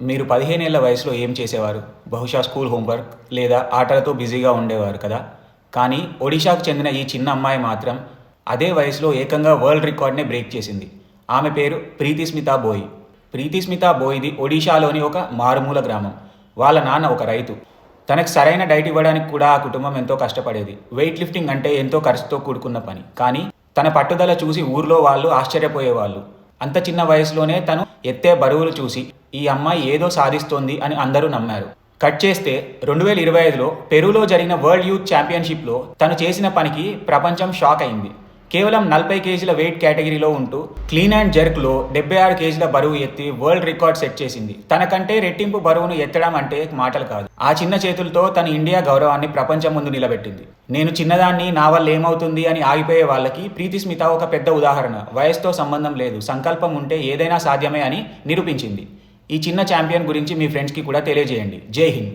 మీరు పదిహేనేళ్ళ వయసులో ఏం చేసేవారు? బహుశా స్కూల్ హోంవర్క్ లేదా ఆటలతో బిజీగా ఉండేవారు కదా. కానీ ఒడిషాకు చెందిన ఈ చిన్న అమ్మాయి మాత్రం అదే వయసులో ఏకంగా వరల్డ్ రికార్డ్నే బ్రేక్ చేసింది. ఆమె పేరు ప్రీతి స్మితా బోయ్. ప్రీతిస్మితా బోయ్ది ఒడిషాలోని ఒక మారుమూల గ్రామం. వాళ్ళ నాన్న ఒక రైతు. తనకు సరైన డైట్ ఇవ్వడానికి కూడా ఆ కుటుంబం ఎంతో కష్టపడేది. వెయిట్ లిఫ్టింగ్ అంటే ఎంతో ఖర్చుతో కూడుకున్న పని. కానీ తన పట్టుదల చూసి ఊర్లో వాళ్ళు ఆశ్చర్యపోయేవాళ్ళు. అంత చిన్న వయసులోనే తను ఎత్తే బరువులు చూసి ఈ అమ్మాయి ఏదో సాధిస్తోంది అని అందరూ నమ్మారు. కట్ చేస్తే రెండు వేల ఇరవై ఐదులో పెరూలో జరిగిన వరల్డ్ యూత్ ఛాంపియన్షిప్లో తను చేసిన పనికి ప్రపంచం షాక్ అయింది. కేవలం నలభై కేజీల వెయిట్ కేటగిరీలో ఉంటూ క్లీన్ అండ్ జర్క్లో డెబ్బై ఆరు కేజీల బరువు ఎత్తి వరల్డ్ రికార్డ్ సెట్ చేసింది. తనకంటే రెట్టింపు బరువును ఎత్తడం అంటే మాటలు కాదు. ఆ చిన్న చేతులతో తన ఇండియా గౌరవాన్ని ప్రపంచం ముందు నిలబెట్టింది. నేను చిన్నదాన్ని నా వల్ల ఏమవుతుంది అని ఆగిపోయే వాళ్ళకి ప్రీతి స్మిత ఒక పెద్ద ఉదాహరణ. వయసుతో సంబంధం లేదు. సంకల్పం ఉంటే ఏదైనా సాధ్యమే అని నిరూపించింది. ఈ చిన్న ఛాంపియన్ గురించి మీ ఫ్రెండ్స్కి కూడా తెలియజేయండి. జై హింద్.